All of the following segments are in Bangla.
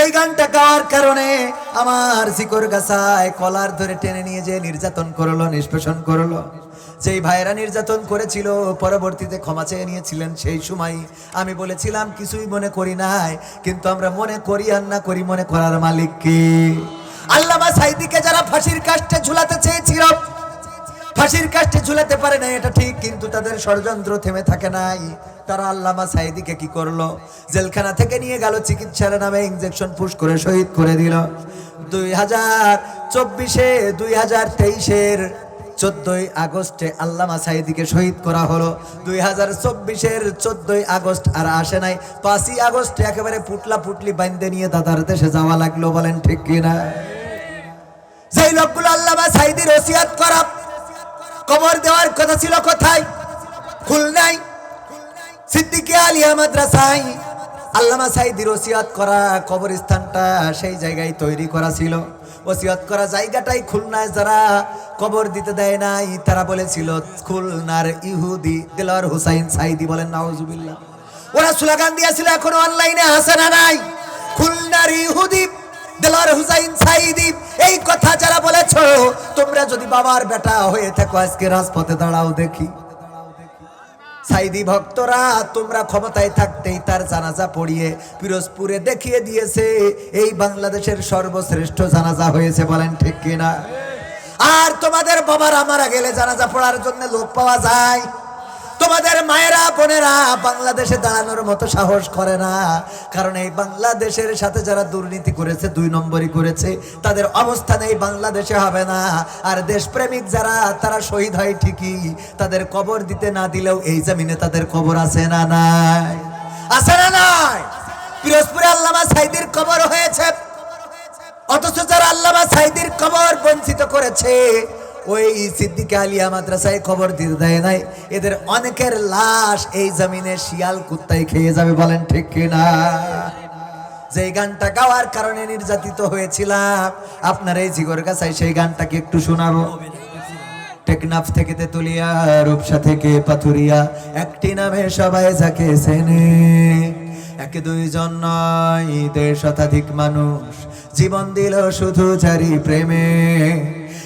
যেই গানটা গাওয়ার কারণে আমার শিকর গাছায় কলার ধরে টেনে নিয়ে যে নির্যাতন করল, নিষ্পেষণ করল। যেই ভাইরা নির্যাতন করেছিল, পরবর্তীতে ক্ষমা চেয়ে নিয়েছিলেন সেই সময়। আমি বলেছিলাম, কিছুই মনে করি নাই, কিন্তু আমরা মনে করি আর না করি মনে করার মালিক কি? আল্লামা সাইদিকে যারা ফাঁসির কাষ্টে ঝুলাতে চেয়েছিল ফাঁসির কাষ্টে ঝুলাতে পারে না এটা ঠিক, কিন্তু তাদের ষড়যন্ত্র থেমে থাকে নাই। তারা আল্লামা সাইদিকে কি করল? জেলখানা থেকে নিয়ে গেল, চিকিৎসার নামে ইঞ্জেকশন পুশ করে শহীদ করে দিল। দুই হাজার চব্বিশে, দুই হাজার তেইশের চোদ্দই আগস্টে আল্লামা সাইদিকে শহীদ করা হলো। দুই হাজার চব্বিশের চোদ্দই আগস্ট আর আসে নাই। পাঁচই আগস্টে একেবারে পুটলা পুটলি বাইন্দে নিয়ে দাদার দেশে যাওয়া লাগল, বলেন ঠিক কিনা? যেই লোকগুলো আল্লামা সাইদির ওসিয়াত করা কবর দেওয়ার কথা ছিল কোথায়? খুলনাই সিদ্দিকে আলিয়া মাদ্রাসায়। আল্লামা সাইদির ওসিয়াত করা কবরস্থানটা সেই জায়গায় তৈরি করা ছিল। ওসিয়াত করা জায়গাটাই খুলনায় যারা কবর দিতে দেয় নাই, তারা বলেছিল, খুলনার ইহুদি দেলোয়ার হুসাইন সাইদি বলেন, নাউজুবিল্লাহ। ওরা স্লোগান দিয়েছিল, এখনও অনলাইনে আসে না নাই? খুলনার ইহুদি দেলোয়ার হুসাইন সাইদি এই কথা যারা বলেছ, তোমরা যদি বাবার বেটা হয়ে থাকো, আজকে রাজপথে দাঁড়াও দেখি। সাইদি ভক্তরা, তোমরা ক্ষমতায় থাকতেই তার জানাজা পড়িয়ে পিরোজপুরে দেখিয়ে দিয়েছে, এই বাংলাদেশের সর্বশ্রেষ্ঠ জানাজা হয়েছে বলেন ঠিক কিনা? আর তোমাদের বাবার মারা গেলে জানাজা পড়ার জন্য লোক পাওয়া যায়। তোমাদের মায়েরা, বোনেরা বাংলাদেশে দাঁড়ানোর মতো সাহস করে না। কারণ এই বাংলাদেশের সাথে যারা দুর্নীতি করেছে, দুই নম্বরই করেছে, তাদের অবস্থান এই বাংলাদেশে হবে না। আর দেশপ্রেমিক যারা, তারা শহীদ হয় ঠিকই, তাদের কবর দিতে না দিলেও এই জমিনে তাদের কবর আছে না নাই? আছে না নাই? পিরোজপুরে আল্লামা সাইদির কবর হয়েছে। অথচ যারা আল্লামা সাইদির কবর বঞ্চিত করেছে ওই সিদ্দিকে আলিয়া মাদ্রাসায় খবর দিতে দেয় নাই। এদের অনেকের লাশ এই জমিনে শিয়াল কুত্তায় খেয়ে যাবে বলেন ঠিক কিনা যে গানটা গাওয়ার কারণে নির্যাতিত হয়েছিলাম, আপনার এই জিগর কাছায় সেই গানটাকে একটু শোনাবো। টেকনাফ থেকে তেতুলিয়া, রূপসা থেকে পাথুরিয়া, একটি নামে সবাই যাকে সেনে এক দুইজন নয় দেড় শতাধিক মানুষ, জীবন দিল শুধু জারি প্রেমে।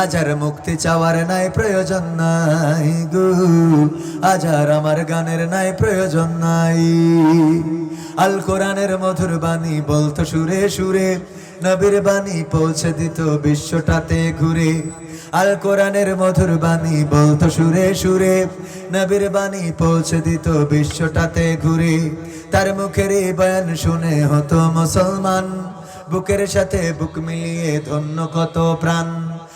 আজার মুক্তি চাওয়ার নাই প্রয়োজন নাই গো। আজার আমার গানের নাই প্রয়োজন নাই। আল কোরআনের মধুর বাণী বলতো সুরে সুরে, নবীর বাণী পৌঁছে দিত বিশ্বটাতে ঘুরে। আল কোরআনের মধুর বাণী বলতো সুরে সুরে, নবীর বাণী পৌঁছে দিত বিশ্বটাতে ঘুরে। তার মুখের এই বয়ান শুনে হতো মুসলমান, বুকের সাথে বুক মিলিয়ে ধন্য কত প্রাণ।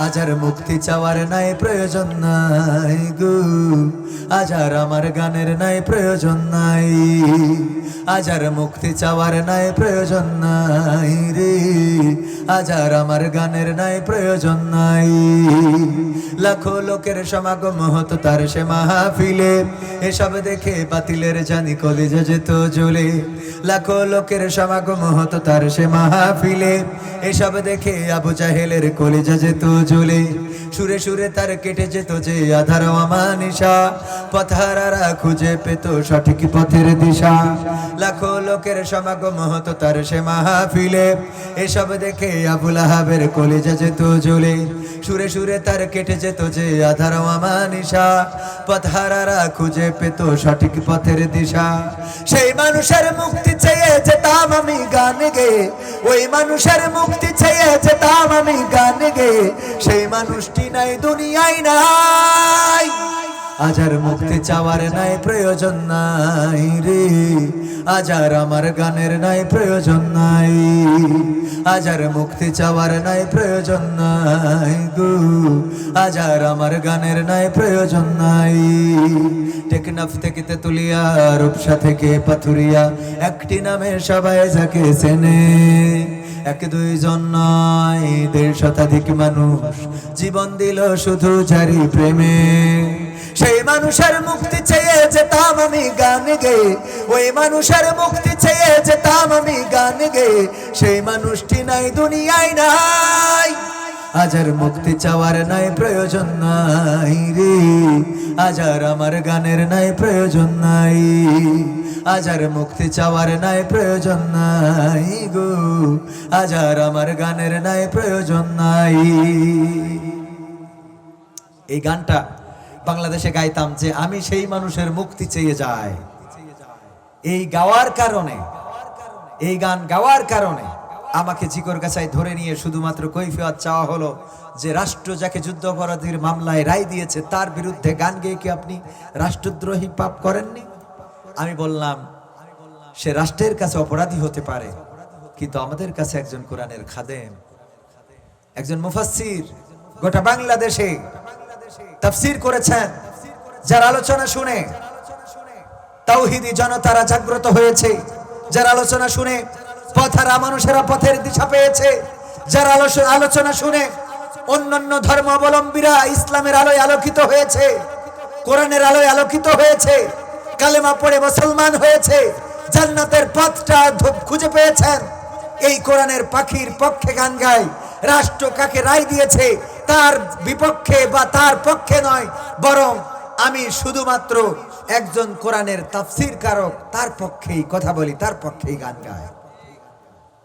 আজার মুক্তি চাওয়ার নাই প্রয়োজন নাই গু। আজার আমার গানের নাই প্রয়োজন নাই। আজার মুক্তি চাওয়ার নাই প্রয়োজন নাই রে। আজার আমার গানের নাই প্রয়োজন নাই। লাখো লোকের সমাগম হতো তার সে মাহফিলে। এসব দেখে বাতিলের জানি কলেজে যেত জ্বলে। লাখো লোকের সমাগম হতো তার সে মাহফিলে। এসব দেখে আবু জাহেলের কলেজে যেত জ্বলে সুরে সুরে তার কেটে যেত যে আধার আমানিশা পথারারা খুঁজে পেত সঠিক পথের দিশা। লাখো লোকের সমাগম হতো তার সে মাহফিলে। এসব দেখে আবুল আহাবের কলেজে যেত জ্বলে। সুরে সুরে তার কেটে যেত যে আধার আমানিশা পথারারা খুঁজে পেত সঠিক পথের দিশা। সেই মানুষের মুক্তি চেয়ে যেতাম আমি গান গে। ওই মানুষের মুক্তি চেয়ে যেতাম আমি গান গে। সেই মানুষটি নাই, দুনিয়ায় নাই। আজ আর মুক্তি চাওয়ার নাই, প্রয়োজন নাই রে। আজ আর আমার গানের নাই, প্রয়োজন নাই। আজ আর মুক্তি চাওয়ার নাই, প্রয়োজন নাই গো। আজ আর আমার গানের নাই, প্রয়োজন নাই। টেকনাফ থেকে তেতুলিয়া, রূপসা থেকে পাথুরিয়া, একটি নামে সবাই যাকে চেনে। এক দুইজন নয়, দেড় শতাধিক মানুষ। জীবন দিল শুধু জারি প্রেমে। সেই মানুষের মুক্তি চেয়ে যেতাম আমি গান গে। ওই মানুষের মুক্তি চেয়ে যেতাম আমি গান গে। সেই মানুষটি নাই, দুনিয়ায় নাই। আজার মুক্তি চাওয়ার নাই, প্রয়োজন নাই রে। আজার আমার গানের নাই, প্রয়োজন নাই। আজার মুক্তি চাওয়ার নাই, প্রয়োজন নাই গো। আজার আমার গানের নাই, প্রয়োজন নাই। এই গানটা বাংলাদেশে গাইতাম যে আমি সেই মানুষের মুক্তি চেয়ে যাই। এই গাওয়ার কারণে, এই গান গাওয়ার কারণে আমাকে জিকর গাছায় ধরে নিয়ে শুধুমাত্র কৈফিয়ত চাওয়া হলো যে রাষ্ট্র যাকে যুদ্ধ অপরাধীর মামলায় রায় দিয়েছে, তার বিরুদ্ধে গান গেয়ে কি আপনি রাষ্ট্রদ্রোহী পাপ করেননি? আমি বললাম, সে রাষ্ট্রের কাছে অপরাধী হতে পারে, কিন্তু আমাদের কাছে একজন কোরআনের খাদেম, একজন মুফাসসির, গোটা বাংলাদেশে তাফসীর করেছেন, যার আলোচনা শুনে তাওহিদি জনতারা জাগ্রত হয়েছে, যার আলোচনা শুনে পথারা মানুষেরা পথের দিশা পেয়েছে। যার আলোচ- আলোচনা শুনে অন্যান্য ধর্মাবলম্বীরা ইসলামের আলোয় আলোকিত হয়েছে, কোরআনের আলোয় আলোকিত হয়েছে, কালেমা পড়ে মুসলমান হয়েছে, জান্নাতের পথটা ধু- খুঁজে পেয়েছেন। এই কোরআনের পাখির পক্ষে গান গায়, রাষ্ট্র কাকে রায় দিয়েছে তার বিপক্ষে বা তার পক্ষে নয়, বরং আমি শুধুমাত্র একজন কোরআনের তাফসির কারক, তার পক্ষেই কথা বলি, তার পক্ষেই গান গায়।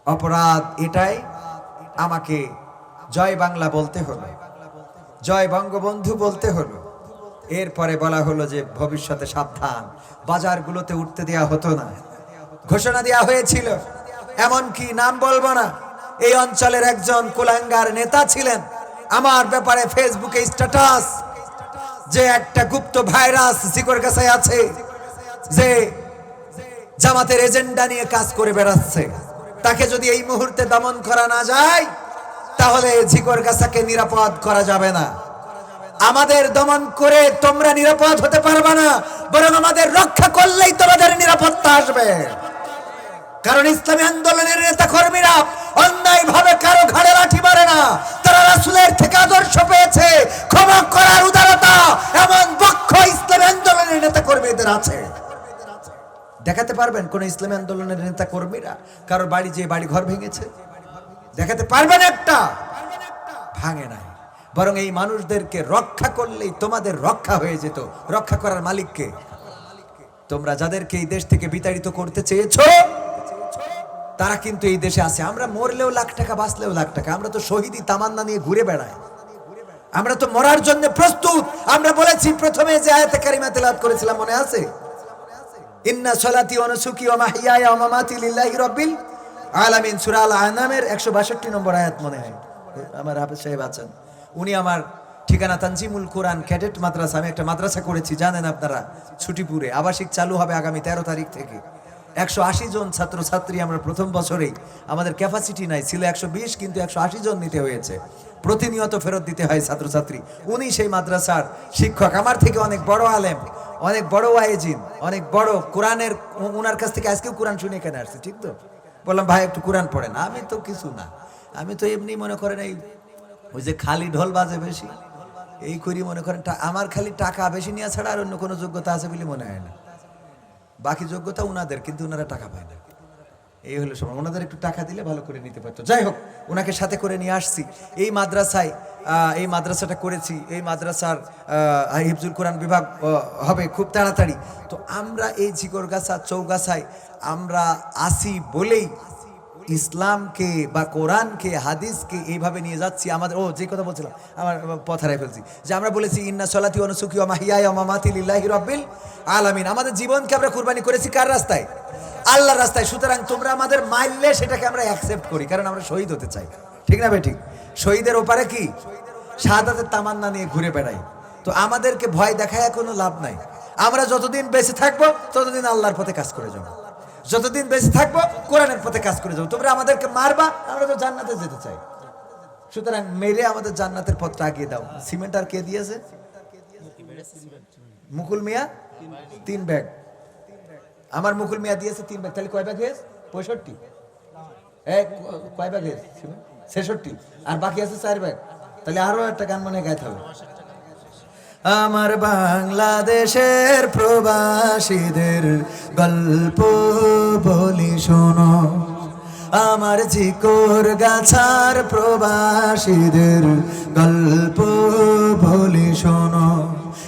অপরাধ এটাই আমাকে জয় বাংলা বলতে হলো। জয় বঙ্গবন্ধু বলতে হলো। এরপরে বলা হলো যে ভবিষ্যতে সাবধান, বাজারগুলোতে উঠতে দেয়া হতো না। ঘোষণা দেওয়া হয়েছিল এমনকি নাম বলব না, এই অঞ্চলের একজন কুলাঙ্গার নেতা ছিলেন। আমার ব্যাপারে ফেসবুকে স্ট্যাটাস যে একটা গুপ্ত ভাইরাস জিকর কাছে আছে, যে জামাতের এজেন্ডা নিয়ে কাজ করে বেড়াচ্ছে। তাকে যদি এই মুহূর্তে দমন করা না যায়, তাহলে ঝিকর গাছাকে নিরাপদ করা যাবে না। আমাদের দমন করে তোমরা নিরাপদ হতে পারবে না, বরং আমাদের রক্ষা করলেই তোমাদের নিরাপত্তা আসবে। কারণ ইসলামী আন্দোলনের নেতা কর্মীরা অন্যায় ভাবে কারও ঘাড়ে লাঠি মারে না, তারা রাসুলের থেকে আদর্শ পেয়েছে। ক্ষমা করার উদারতা এমন পক্ষ ইসলামী আন্দোলনের নেতা কর্মীদের আছে। দেখাতে পারবেন কোন ইসলামী আন্দোলনের নেতা কর্মীরা? কারোর বাড়ি যে বাড়ি ঘর ভেঙেছে? দেখাতে পারবেন একটা? ভাঙে নাই। বরং এই মানুষদেরকে রক্ষা করলেই তোমাদের রক্ষা হয়ে যেত। রক্ষা করার মালিককে তোমরা যাদেরকে এই দেশ থেকে বিতাড়িত করতে চেয়েছো, তারা কিন্তু এই দেশে আছে। আমরা মরলেও লাখ টাকা, বাঁচলেও লাখ টাকা। আমরা তো শহীদি তামান্না নিয়ে ঘুরে বেড়াই। আমরা তো মরার জন্য প্রস্তুত। আমরা বলেছি প্রথমে যে আয়াতে কারিমা তেলাওয়াত করেছিলাম, মনে আছে? ইন্না সলাতি অনুসুকি ওয়া মাহিয়ায়া ওয়া মামাতি লিল্লাহি রাব্বিল আলামিন। সূরা আল আনামের 162 নম্বর আয়াত মনে হয়। আমার হাফেজ সাহেব আছেন। উনি আমার ঠিকানা তানজিমুল কোরআন ক্যাডেট মাদ্রাসা। আমি একটা মাদ্রাসা করেছি, জানেন আপনারা, ছুটিপুরে। আবাসিক চালু হবে আগামী তেরো তারিখ থেকে। একশো আশি জন ছাত্র ছাত্রী আমরা প্রথম বছরেই। আমাদের ক্যাপাসিটি নাই, ছিল একশো বিশ, কিন্তু একশো আশি জন নিতে হয়েছে। প্রতিনিয়ত ফেরত দিতে হয় ছাত্রছাত্রী। উনি সেই মাদ্রাসার শিক্ষক। আমার থেকে অনেক বড় আলেম, অনেক বড় ওয়াইজিন, অনেক বড় কোরআনের, উনার কাছ থেকে আজকেও কোরআন শুনে এখানে আসছে, ঠিক তো? বললাম, ভাই, একটু কোরআন পড়েন। আমি তো কিছু না। আমি তো এমনি মনে করেন এই, ওই যে খালি ঢোল বাজে বেশি। এই করি মনে করেন আমার খালি টাকা বেশি নেওয়া ছাড়া আর অন্য কোনো যোগ্যতা আছে বলে মনে হয় না। বাকি যোগ্যতা উনাদের, কিন্তু উনারা টাকা পায় না। এই হলো সময়। ওনাদের একটু টাকা দিলে ভালো করে নিতে পারতো। যাই হোক, ওনাকে সাথে করে নিয়ে আসছি। এই মাদ্রাসায় এই মাদ্রাসাটা করেছি। এই মাদ্রাসার হিফজুল কোরআন বিভাগ হবে খুব তাড়াতাড়ি। তো আমরা এই ঝিকরগাছা চৌগাছায় আমরা আসি বলেই ইসলামকে বা কোরআনকে, হাদিসকে এইভাবে নিয়ে যাচ্ছি। আমাদের ও, যে কথা বলছিলাম, আমার পথ হারাই ফেলছি। যে আমরা বলেছি, ইন্না সলাতি অনুসুখী মাহিয়া মামাতি লিল্লাহি রব্বিল আলামিন। আমাদের জীবনকে আমরা কুরবানি করেছি কার রাস্তায়? আল্লাহর রাস্তায়। সুতরাং তোমরা আমাদের মারলে সেটাকে আমরা অ্যাকসেপ্ট করি, কারণ আমরা শহীদ হতে চাই। ঠিক না ভাই শহীদের ওপারে কি? শাহাদাতের তামান্না নিয়ে ঘুরে বেড়াই। তো আমাদেরকে ভয় দেখায় কোনো লাভ নাই। আমরা যতদিন বেঁচে থাকব, ততদিন আল্লাহর পথে কাজ করে যাব। যতদিন বেঁচে থাকব, কোরআনের পথে কাজ করে যাব। তোমরা আমাদেরকে মারবা, আমরা তো জান্নাতে যেতে চাই। সুতরাং মেরে আমাদের জান্নাতের পথটা আগিয়ে দাও। সিমেন্ট আর কে দিয়েছে? মুকুল মিয়া? তিন ব্যাগ। আমার মুকুল মিয়া দিয়েছে তিন ব্যাগ। তাহলে কয় ব্যাগ হয়েছে? পঁয়ষট্টি। এক কয় ব্যাগ হয়েছে? ছেষট্টি। আর বাকি আছে চার ব্যাগ। তাহলে আরও একটা গান মনে গাইতে হবে। আমার বাংলাদেশের প্রবাসীদের গল্প বলি শোনো। আমার জিকোর গাছার প্রবাসীদের গল্প বলি শোনো।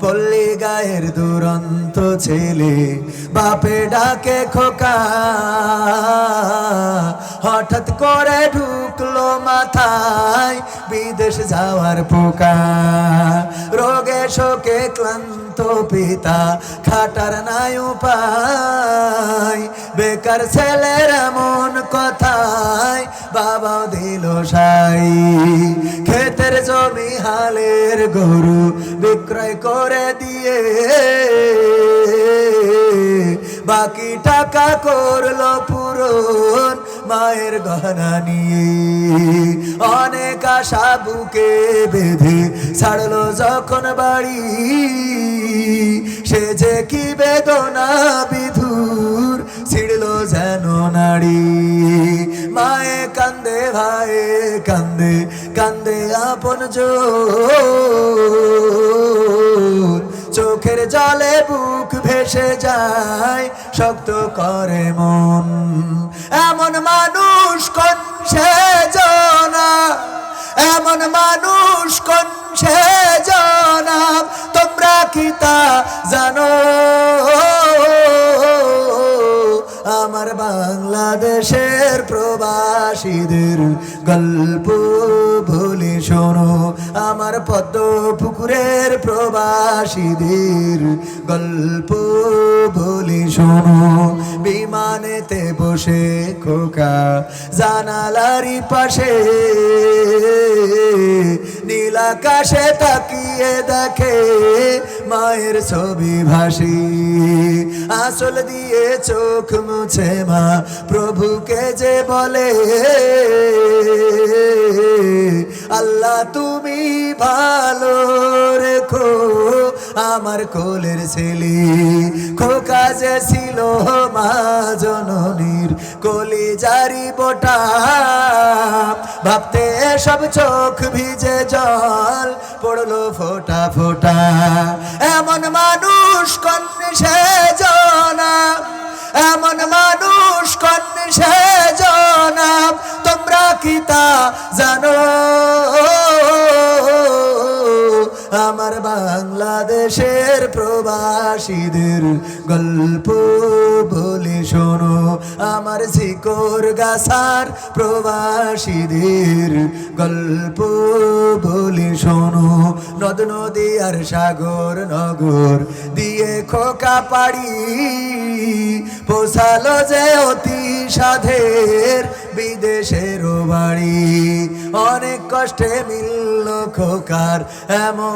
পল্লী গায়ের দুরন্ত ছেলে, বাপে ডাকে খোকা। হঠাৎ করে ঢুকলো মাথায় বিদেশ যাওয়ার পোকা। রোগে, শোকে ক্লান্ত পিতা, খাটার নাই উপায়। বেকার ছেলের এমন কথায় বাবাও দিল সাই। ক্ষেতের জমি, হালের গরু বিক্রয় করে দিয়ে বাকি টাকা করল পূরণ মায়ের গহনা নিয়ে। অনেক আশা বুকে বেঁধে ছাড়লো যখন বাড়ি। সে যে কি বেদনা বিধুর, ছিড়লো যেন নাড়ি। মায়ে কান্দে ভাইয়ে কান্দে কান্দে আপন জোর। চোখের জলে বুক ভেসে যায়, শক্ত করে মন। এমন মানুষ কোন সে জনা? এমন মানুষ কোন সে জনা? তোমরা কি তা জানো? আমার বাংলাদেশের প্রবাসীদের গল্প শোনো, আমার পদ্ম পুকুরের প্রবাসীদের গল্প ভুলে শোনো। বিমানেতে বসে খোকা জানালারি পাশে, নীল আকাশে তাকিয়ে দেখে মায়ের ছবি ভাসি। আসল দিয়ে চোখ মুছে মা প্রভুকে যে বলে আল্লাহ, তুমি ভালো রেখো। আমার কোলের ছেলে খোকা যে ছিল মা জননীর কলি জারি বোটা। ভাবতে সব চোখ ভিজে জল পড়ল ফোটা ফোটা। এমন মানুষ কন সে জনা। এমন মানুষ কন সে জনা। তোমরা কি তা জানো? আমার বাংলাদেশের প্রবাসীদের গল্প বলে শোনো। আমার ঝিকোর গাছার প্রবাসীদের গল্প বলে শোনো। নদ, নদী আর সাগর, নগর দিয়ে খোকা পাড়ি পোষালো যে অতি সাধের বিদেশের বাড়ি। অনেক কষ্টে মিলল খোকার এমন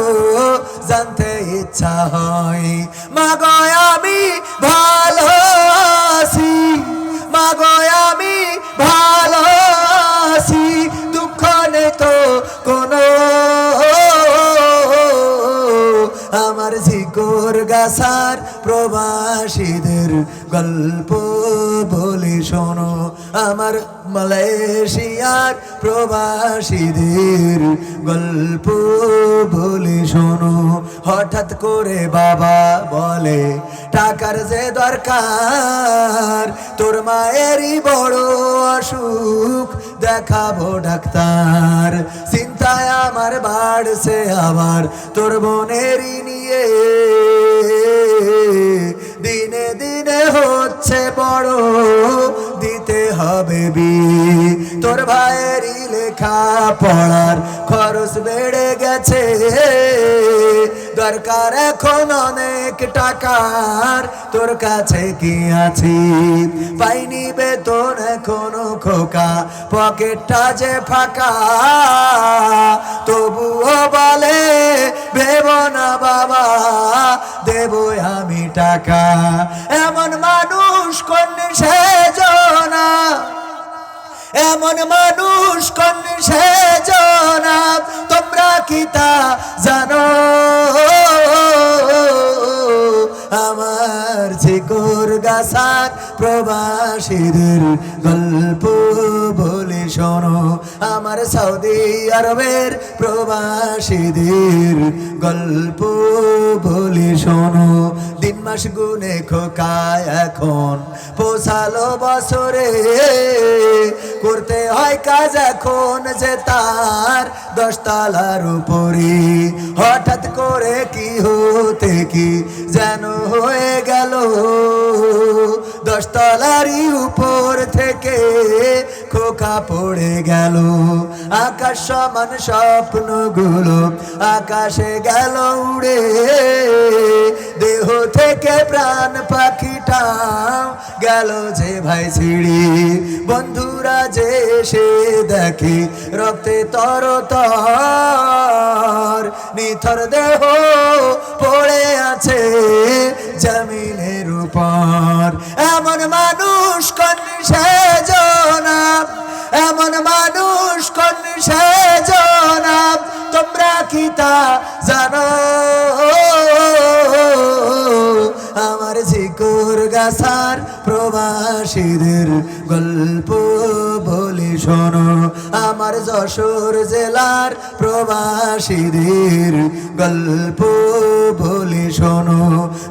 জানতে ইচ্ছা হয়। মা গয় আমি ভালো আছি মা গয় আমি ভালো আছি দুঃখ নেই তো কোনো। আমার গাছ গাছার প্রবাসীদের গল্প বলি শোনো। আমার মালয়েশিয়ার প্রবাসীদের গল্প বলি শোনো। হঠাৎ করে বাবা বলে, টাকার যে দরকার, তোর মায়েরই বড় অসুখ, দেখাবো ডাক্তার। চিন্তায় আমার বাড়ছে আবার, তোর বোনেরই নিয়ে দিনে দিনে হচ্ছে বড় দিতে হবে বিয়ে তোর ভাইয়েরই লেখা পড়ার খরচ বেড়ে গেছে। দরকার এখন অনেক টাকার, তোর কাছে কি আছে? পাইনি বেতন এখনও খোকা, পকেটটা যে ফাঁকা। তবুও বলে, ভেব না বাবা দেব আমি টাকা। এমন মানুষ কোন সেজনা এমন মানুষ কোন সে জনাব তোমরা কি তা জানো? আমার ঝিকুর গাছার প্রবাসীদের গল্প বলে শোনো। আমার সৌদি আরবের প্রবাসীদের গল্প বলে শোনো। মাস গুনে খোকায় এখন। পোষালো বছরে করতে হয় কাজ এখন যে তার দশতলার উপরে হঠাৎ করে কি হতে কি যেন হয়ে গেল। দশতলারই উপর থেকে খোকা পড়ে গেল, আকাশ সমান স্বপ্নগুলো আকাশে গেল উড়ে। দেহ থেকে প্রাণ পাখিটা গেল যে ভাই ছিড়ি বন্ধুরা যে সে দেখে, রক্তে তর তর, নিথর দেহ পড়ে আছে জমিনের উপর। এমন মানুষ প্রবাসীদের গল্প বলি শোনো। আমার যশোর জেলার প্রবাসীদের গল্প বলি শোনো।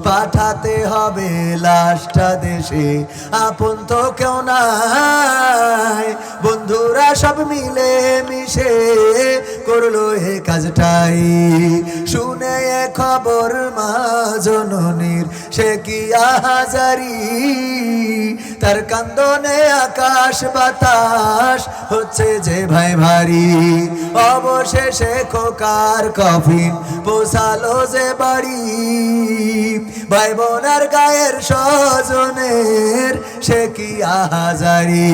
পাঠাতে হবে লাশটা দেশে। আপন তো কেউ নাই। বন্ধুরা সব মিলে মিশে করল এ কাজটাই। শুনে এ খবর মা জননীর, সে কি আহাজারি? তার কান্দনে আকাশ বাতাস হচ্ছে যে ভাই ভারী। অবশেষে খোকার কফিন পোষালো যে বাড়ি। ভাই বোনার গায়ের স্বজনের সে কি আহাজারি।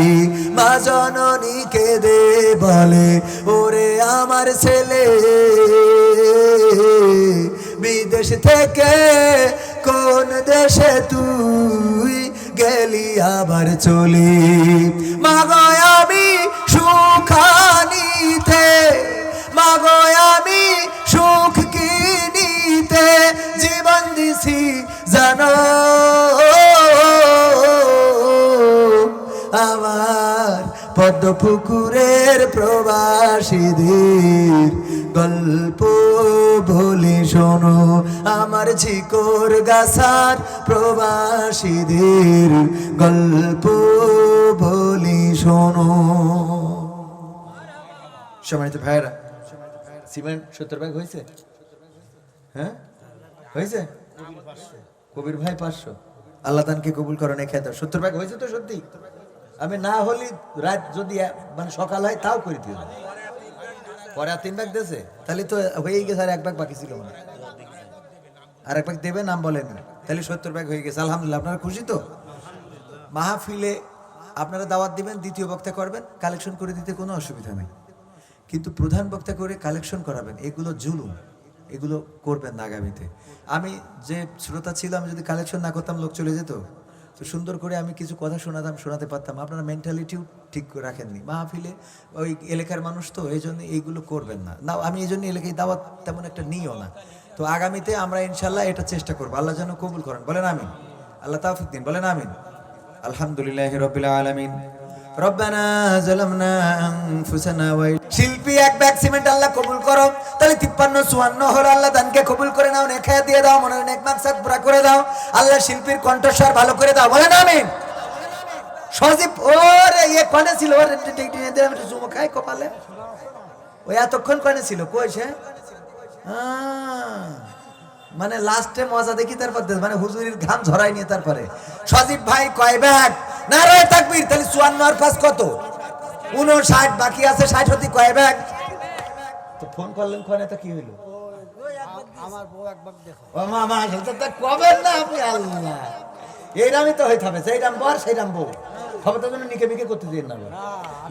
মা জননী দে বলে, ওরে আমার ছেলে, বিদেশ থেকে কোন দেশে তুই গেলি আবার চলি। মাগয় আমি সুখানিতে মাগয় আমি সুখ কিনিতে জীবন দিছি জানো। আমার পদ্ম পুকুরের প্রবাসীদের গল্প বলে শোনো। আমার ঝিকোর গাছার প্রবাসীদের গল্প বলি শোনো। সম্মানিত ভাইরা সিমেন্ট সত্তর ব্যাগ হয়েছে? হ্যাঁ? হয়েছে? কবির ভাই পাঁচশো। আল্লাহ তানকে কবুল করেন খেতে সত্তর ব্যাগ হয়েছে তো সত্যি? আমি না হলি রাত যদি মানে সকাল হয় তাও করে দিও পরে আর তিন ব্যাগ দিয়েছে তাহলে তো হয়েই গেছে, আর এক ব্যাগ বাকি ছিল মানে আর এক ব্যাগ দেবে, নাম বলেন। তাহলে সত্তর ব্যাগ হয়ে গেছে, আলহামদুলিল্লাহ। আপনারা খুশি তো? মাহফিলে আপনারা দাওয়াত দিবেন, দ্বিতীয় বক্তা করবেন, কালেকশন করে দিতে কোনো অসুবিধা নেই। কিন্তু প্রধান বক্তা করে কালেকশন করাবেন, এগুলো জুলুম। এগুলো করবেন না আগামীতে। আমি যে শ্রোতা ছিলাম যদি কালেকশন না করতাম, লোক চলে যেত? তো সুন্দর করে আমি কিছু কথা শোনাতাম, শোনাতে পারতাম। আপনারা মেন্টালিটিও ঠিক রাখেননি। মাহফিলে ওই এলাকার মানুষ তো এই জন্য এইগুলো করবেন না। না, আমি এই জন্য এলাকায় দাওয়াত তেমন একটা নিও না। তো আগামীতে আমরা ইনশাল্লাহ এটা চেষ্টা করব। আল্লাহ যেন কবুল করেন। বলেন আমিন। আল্লাহ তাফিক দিন। বলেন আমিন। আলহামদুলিল্লাহ রবিল আলমিন। শিল্পী এক ব্যাগ সিমেন্ট আল্লাহ কবুল করো। তাহলে তিপ্পান্ন, চুয়ান্ন হলো আল্লাহ দানকে কবুল করে নাও নেখায়া দিয়ে দাও মনে নেক মাকসাদ পুরা করে দাও। আল্লাহ শিল্পীর কণ্ঠস্বর ভালো করে দাও। বলেন আমিন। সজীব, ওরে ইয়ে কনে ছিল? ওরে আমি চুমো খাই কপালে। ওই এতক্ষণ কনে ছিল? কই সে? মানে লাস্টে মজা দেখি তারপর মানে হুজুরির ঘাম ঝরাই নিয়ে তারপরে। সজীব ভাই কয় ব্যাগ? না তাকবীর তাহলে চুয়ান্ন আর পাঁচ কত? উনষাট বাকি আছে ষাট হতে কয় ব্যাগ? তো ফোন করলেন কনে তো কি হইল? আমার বউ একবার দেখো। ও মামা সেটা কবেন না আপনি আল্লাহ। এইরামই তো হয়ে থাকবে সেইরাম বর সেইরাম বউ। ক্ষমতার জন্য নিকে বিকে করতে দিন না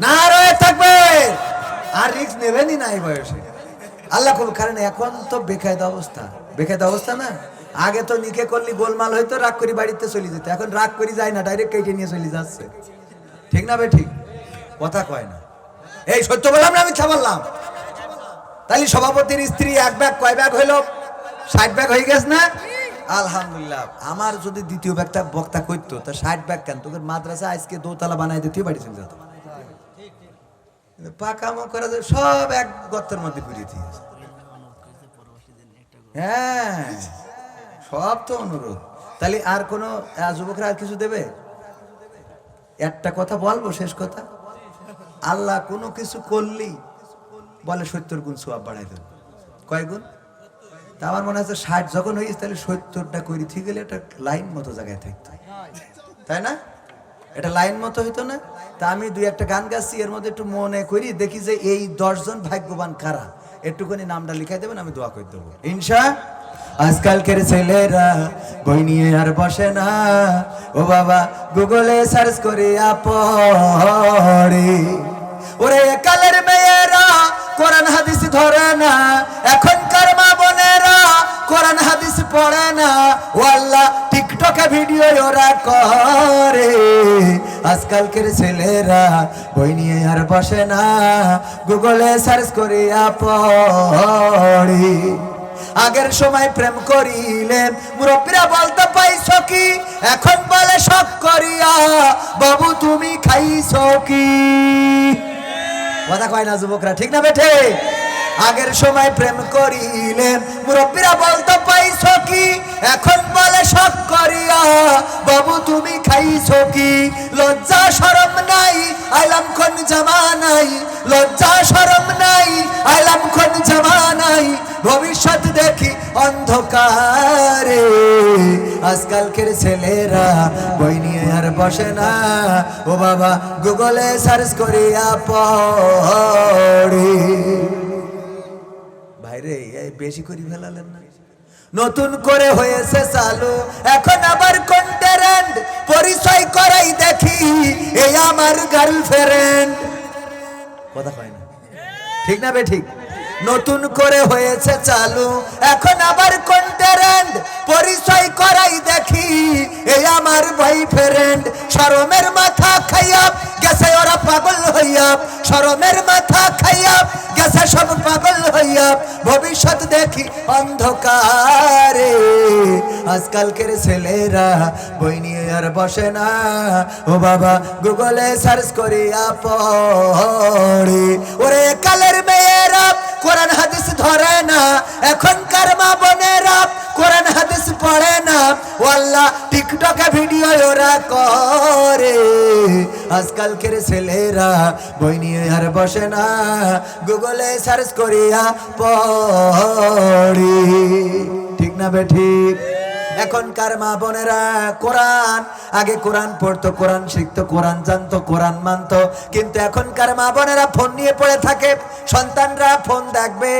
না রয়ে থাকবে আর রিস্ক নেবেনই না এই বয়সে। আল্লাহ করুন কারণ এখন তো বেকায়দা অবস্থা। বেকায়দা অবস্থা না? আগে তো নিকে করলি, গোলমাল হয়তো রাগ করি বাড়িতে চলে যেত। এখন রাগ করি যায় না ডাইরেক্ট কেটে নিয়ে চলে যাচ্ছে। ঠিক না বে, ঠিক? কথা কয় না। এই সত্য বললাম না, আমি ছা বললাম। তাহলে সভাপতির স্ত্রী এক ব্যাগ, কয় ব্যাগ হইল? ষাট ব্যাগ হয়ে গেছে না? আলহামদুলিল্লাহ। আমার যদি দ্বিতীয় ব্যাগটা বক্তা করতো, তা ষাট ব্যাগ কেন? তোকে মাদ্রাসা আজকে দোতলা বানাই দিতে, বাড়ি চলে যেত। পাকামো করা যায় সব এক গর্তের মধ্যে ঘুরিয়ে দিয়েছে। হ্যাঁ। সব তো অনুরোধ তাহলে আর কোনো যুবকরা আর কিছু দেবে? একটা কথা বলব, শেষ কথা? আল্লাহ কোনো কিছু করলেই বলে সত্তর গুণ সোয়াব বাড়াই দেবো। কয় গুণ? তা আমার মনে হচ্ছে ষাট যখন হয়েছে তাহলে সত্তরটা করি ঠিক গেলে একটা লাইন মতো জায়গায় থাকতো। তাই না? এটা লাইন মতো হইতো না? তা আমি দুই একটা গান গাচ্ছি, এর মধ্যে একটু মনে করি, দেখি যে এই দশজন ভাগ্যবান কারা? একটুখানি নামটা লিখাই দেবেন, আমি দোয়া করে দেবো। ইনশা আজকালকের ছেলেরা বই নিয়ে আর বসে না। ও বাবা, গুগলে সার্চ করে পড়ে ওরে কালের মেয়েরা কোরআন, হাদিস ধরে না। এখনকার মা বোনেরা কোরআন, হাদিস পড়ে না। ও আল্লাহ, টিকটকে ভিডিও ওরা করে। আজকালকের ছেলেরা বই নিয়ে আর বসে না। গুগলে সার্চ করিয়া পড়ে আগের সময় প্রেম করিলে মুরব্বীরা বলতে, পাইছ কি? এখন বলে, শখ করিয়া বাবু, তুমি খাইছ কি? কথা কয় না যুবকরা, ঠিক না বেঠে? আগের সময় প্রেম করিলেন মুরব্বীরা বলতে, পাইছ কি? এখন বলে সব করিয়া বাবু, তুমি খাইছ কি? লজ্জা, শরম নাই আইলাম কোন জামা নাই। লজ্জা, শরম নাই আইলাম কোন জামা নাই। ভবিষ্যৎ দেখি অন্ধকারে। আজকালকের ছেলেরা বই নিয়ে আর বসে না। ও বাবা, গুগলে সার্চ করিয়া পড়ে। ভাইরে বেশি করে ফেলালেন না। নতুন করে হয়েছে চালু। এখন আবার কন্টেরেন্ট পরিচয় করাই দেখি এই আমার গার্লফ্রেন্ড কথা কয় না। ঠিক না বে, ঠিক? নতুন করে হয়েছে চালু। এখন আবার কোন কন্টেরেন্ট পরিচয় করাই দেখি, এই আমার বয়ফ্রেন্ড শরমের মাথা খাইয়া গেছে, ওরা পাগল হইয়া। শরমের মাথা খাইয়া গেছে, সব পাগল হইয়া। ভবিষ্যৎ দেখি অন্ধকারে। আজকালকের ছেলেরা বই নিয়ে আর বসে না। ও বাবা, গুগলে সার্চ করিয়া পড়ে। ওরে কালের মেয়েরা কোরআন হাদিস ধরে না। এখনকার মা বোনেরা কোরআন হাদিস পড়ে না। ওয়াল্লাহ, টিকটকে ভিডিও ওরা করে। আজকালকের ছেলেরা বই নিয়ে আর বসে না। গুগলে সার্চ করিয়া পড়ি। ঠিক না বে ঠিক? এখনকার মা বোনেরা, কোরআন, আগে কোরআন পড়তো, কোরআন শিখতো, কোরআন জানতো, কোরআন মানতো, কিন্তু এখনকার মা বোনেরা ফোন নিয়ে পড়ে থাকে। সন্তানরা ফোন দেখবে,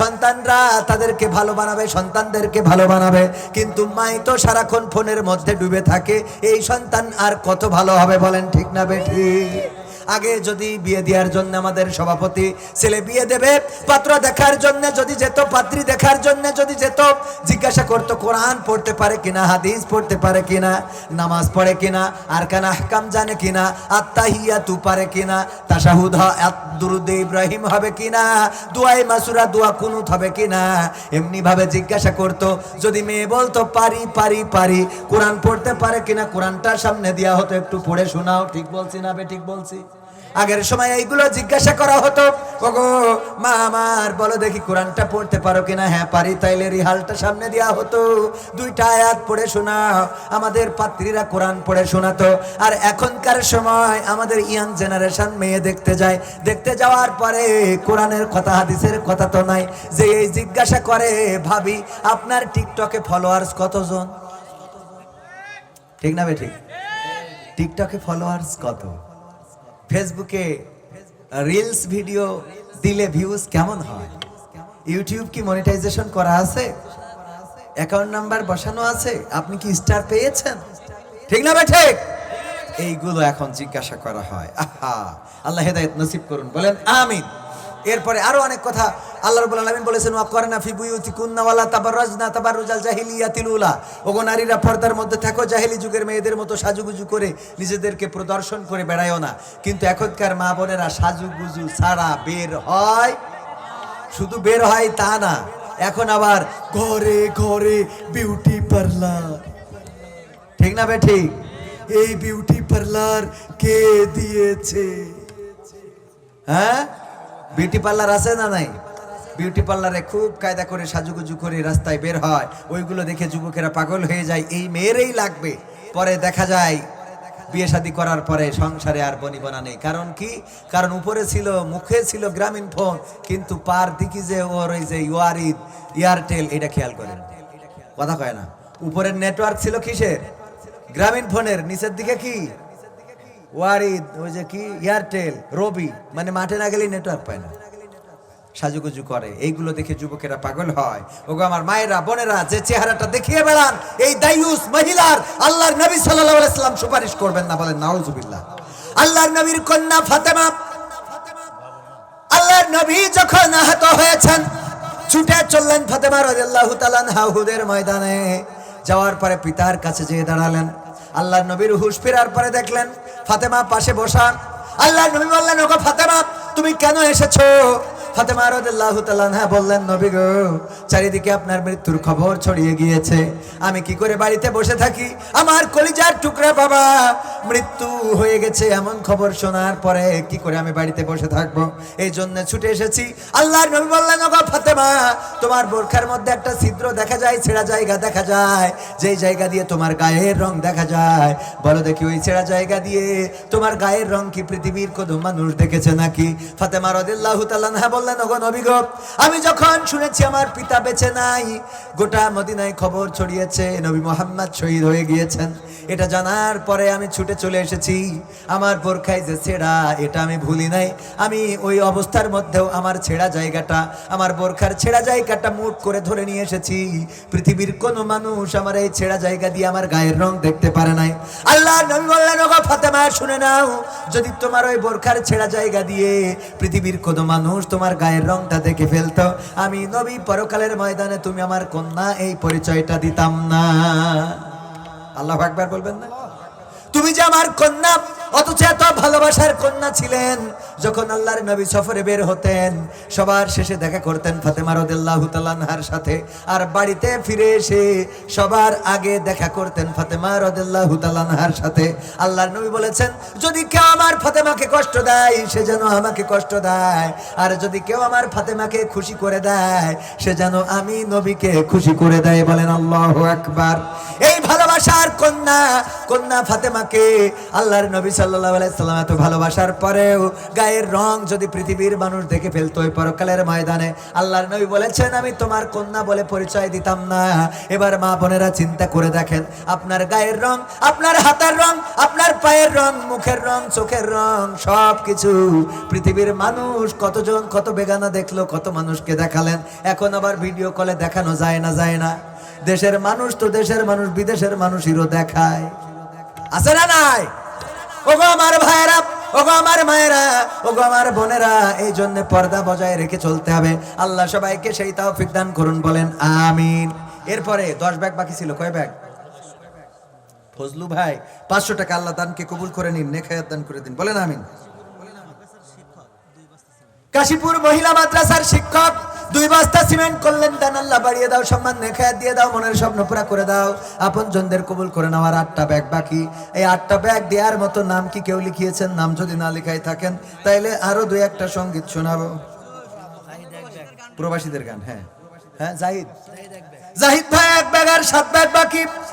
সন্তানরা তাদেরকে ভালো বানাবে, সন্তানদেরকে ভালো বানাবে, কিন্তু মাই তো সারাক্ষণ ফোনের মধ্যে ডুবে থাকে। এই সন্তান আর কত ভালো হবে বলেন ঠিক না বেঠি আগে যদি বিয়ে দেওয়ার জন্য আমাদের সভাপতি ছেলে বিয়ে দেবে, পাত্র দেখার জন্য যদি যেত, পাত্রী দেখার জন্য যদি যেত, জিজ্ঞাসা করতো, কোরআন পড়তে পারে কিনা, হাদিস পড়তে পারে কিনা, নামাজ পড়ে কিনা আর কানা হাকাম জানে কিনা আত্মাহিয়া তু পারে কিনা, তাশাহুদ দুরুদে ইব্রাহিম হবে কিনা, দুয়াই মাসুরা, দোয়া কুনুত হবে কিনা? এমনি ভাবে জিজ্ঞাসা করতো, যদি মেয়ে বলতো, পারি পারি পারি, কোরআন পড়তে পারে কিনা, কোরআনটা সামনে দেওয়া হতো, একটু পড়ে শোনাও, ঠিক বলছি না বে, ঠিক বলছি? আগের সময় এইগুলো জিজ্ঞাসা করা হতো। ওগো, মা আমার, বলো দেখি কোরআনটা পড়তে পারো কিনা? হ্যাঁ পারি, তাইলে রিহালটা সামনে দেওয়া হতো। দুইটা আয়াত পড়ে শোনাও। আমাদের পাত্রীরা কোরআন পড়ে শোনাতো। আর এখনকার সময় আমাদের ইয়াং জেনারেশন মেয়ে দেখতে যায়। দেখতে যাওয়ার পরে কোরআনের কথা, হাদিসের কথা তো নাই। যে এই জিজ্ঞাসা করে, ভাবি, আপনার টিকটকে ফলোয়ার্স কতজন? ঠিক না বে ঠিক? টিকটকে ফলোয়ার্স কত? ফেসবুকে রিলস ভিডিও দিলে ভিউজ কেমন হয়? ইউটিউব কি মনিটাইজেশন করা আছে? অ্যাকাউন্ট নাম্বার বসানো আছে? আপনি কি স্টার পেয়েছেন? ঠিক না ভাই, ঠিক? এইগুলো এখন জিজ্ঞাসা করা হয়। আহা, আল্লাহ হেদায়ত নসিব করুন, বলেন আমিন। এরপরে আরও অনেক কথা আল্লাহ রাব্বুল আলামিন বলেছেন, ওয়া করনা ফি বুয়ুতিকুন্না ওয়ালা তাবাররাজনা তাবাররুজাল জাহিলিয়াতিল উলা। ওগো নারীরা পর্দার মধ্যে থাকো, জাহিলি যুগের মেয়েদের মতো সাজুগুজু করে নিজেদেরকে প্রদর্শন করে বেড়ায়ও না। কিন্তু এখনকার মা বোনেরা সাজুগুজু ছাড়া বের হয়, শুধু বের হয় তা না, এখন আবার ঘরে ঘরে বিউটি পার্লার। ঠিক না বে ঠিক? এই বিউটি পার্লার কে দিয়েছে? হ্যাঁ? বিউটি পার্লার আছে না নাই? বিউটি পার্লারে খুব কায়দা করে সাজুগুজু করে রাস্তায় বের হয়। ওইগুলো দেখে যুবকেরা পাগল হয়ে যায়। এই মেয়েরই লাগবে। পরে দেখা যায়, বিয়ে শাদী করার পরে সংসারে আর বনিবনা নেই। কারণ কি? কারণ উপরে ছিল, মুখে ছিল গ্রামীণ ফোন, কিন্তু পার দিকে যে ওর ওই যে ওয়ারিদ, এয়ারটেল, এটা খেয়াল করেন। কথা কয় না। উপরের নেটওয়ার্ক ছিল কিসের? গ্রামীণ ফোনের, নিচের দিকে কি? ওয়ারিদ, ওই যে কি, এয়ারটেল, রবি মানে মাঠে না গেলেই নেটওয়ার্ক পায় না। সাজুগুজু করে, এইগুলো দেখে যুবকেরা পাগল হয়। ওগো আমার মায়েরা, বোনেরা, যে চেহারাটা দেখিয়ে বেড়ান, এই দায়ুস মহিলার, আল্লাহর নবী সাল্লাল্লাহু আলাইহি সাল্লাম সুপারিশ করবেন না বলেন, নাউজুবিল্লাহ। আল্লাহর নবীর কন্যা ফাতেমা, আল্লাহর নবী যখন আহত হয়েছেন, ছুটে চললেন ফাতেমা রাদিয়াল্লাহু তাআলা আনহা হুদের ময়দানে। যাওয়ার পরে পিতার কাছে যেয়ে দাঁড়ালেন। আল্লাহর নবীর হুশ ফেরার পরে দেখলেন ফাতেমা পাশে বসা। আল্লাহ নবী বললেন ওগো ফাতেমা তুমি কেন এসেছ? রাদিয়াল্লাহু তাআলা আনহা বললেন, নবী গো, চারিদিকে আপনার মৃত্যুর খবর ছড়িয়ে গিয়েছে। আমি কি করে বাড়িতে বসে থাকি? আমার কলিজার টুকরা বাবা, মৃত্যু হয়ে গেছে এমন খবর শোনার পরে কি করে আমি বাড়িতে বসে থাকব? এই জন্য ছুটে এসেছি। আল্লাহর নবী বললেন, ওগো ফাতেমা, তোমার বোরখার মধ্যে একটা ছিদ্র দেখা যায়, ছেঁড়া জায়গা দেখা যায়। যেই জায়গা দিয়ে তোমার গায়ের রং দেখা যায়, বলো দেখি ওই ছেঁড়া জায়গা দিয়ে তোমার গায়ের রং কি পৃথিবীর কোনো মানুষ দেখেছে নাকি? ফাতেমা রাদিয়াল্লাহু তাআলা আনহা বললেন, ওগো নবী আমি যখন শুনেছি আমার পিতা বেঁচে নাই, গোটা মদিনায় খবর ছড়িয়েছে, নবী মোহাম্মদ শহীদ হয়ে গিয়েছেন। এটা জানার পরে আমি ছুটে চলে এসেছি। আমার বোরখায় যে ছেঁড়া, এটা আমি ভুলি নাই। আমি ওই অবস্থার মধ্যেও আমার ছেঁড়া জায়গাটা, আমার বোরখার ছেঁড়া জায়গাটা মুট করে ধরে নিয়ে এসেছি। পৃথিবীর কোনো মানুষ আমার এই ছেঁড়া জায়গা দিয়ে আমার গায়ের রং দেখতে পারে নাই। আল্লাহ নবী বললেন, ওগো ফাতেমা, শুনে নাও, যদি তোমার ওই বোরখার ছেঁড়া জায়গা দিয়ে পৃথিবীর কোনো মানুষ তোমার গায়ের রংটা দেখে ফেলত। আমি নবী পরকালের ময়দানে তুমি আমার কন্যা, এই পরিচয়টা দিতাম না। আল্লাহ আকবার বলবেন না? তুমি যে আমার কন্যা অথচ এত ভালোবাসার কন্যা ছিলেন, যখন আল্লাহর নবী সফরে বের হতেন, সবার শেষে দেখা করতেন ফাতেমা রাদিয়াল্লাহু তাআলার সাথে। আর বাড়িতে ফিরে এসে সবার আগে দেখা করতেন ফাতেমা রাদিয়াল্লাহু তাআলার সাথে। আল্লাহর নবী বলেছেন, যদি কেউ আমার ফাতেমাকে কষ্ট দেয়, সে যেন আমাকে কষ্ট দেয়। আর যদি কেউ আমার ফাতেমাকে খুশি করে দেয়, সে যেন আমি নবীকে খুশি করে দেয়। বলেন আল্লাহু আকবার। এই ভালোবাসার কন্যা কন্যা ফাতেমাকে আল্লাহর নবী সাল্লাল্লাহু আলাইহি সাল্লাম এত ভালোবাসার পরেও গায়ের রং যদি পৃথিবীর মানুষ দেখে ফেলতো ওই পরকালের ময়দানে। আল্লাহর নবী বলেছেন, আমি তোমার কন্যা বলে পরিচয় দিতাম না। এবার মা বোনেরা চিন্তা করে দেখেন, আপনার গায়ের রং, আপনার হাতের রং, আপনার পায়ের রং, মুখের রং, চোখের রং সব কিছু পৃথিবীর মানুষ কতজন কত বেগানা দেখল, কত মানুষকে দেখালেন। এখন আবার ভিডিও কলে দেখানো যায় না যায় না। দেশের মানুষ তো দেশের মানুষ, বিদেশের মানুষেরও দেখায়। আছে না নাই? ওগো আমার ভাইয়েরা, ওগো আমার মায়েরা, ওগো আমার বোনেরা, এই জন্য পর্দা বজায় রেখে চলতে হবে। আল্লাহ সবাইকে সেই তৌফিক দান করুন, বলেন আমিন। এরপরে দশ ব্যাগ বাকি ছিল, কয় ব্যাগ? ফজলু ভাই, পাঁচশো টাকা আল্লাহ দানকে কবুল করে নিন নেখায়াত দান করে দিন, বলেন আমিন। কাশীপুর মহিলা মাদ্রাসার শিক্ষক দুই বস্তা সিমেন্ট করলেন, দান আল্লাহ বাড়িয়ে দাও, সম্মান দেখে দিয়ে দাও, মনের স্বপ্ন পুরা করে দাও। আপন জনদের কবুল করে নেওয়ার আটটা ব্যাগ বাকি। এই আটটা ব্যাগ দেওয়ার মতো নাম কি কেউ লিখিয়েছেন? নাম যদি না লিখাই থাকেন, তাইলে আরও দুই একটা সংগীত শোনাবো। প্রবাসীদের গান হ্যাঁ। হ্যাঁ জাহিদ। জাহিদ ভাই, এক ব্যাগ আর সাত ব্যাগ বাকি।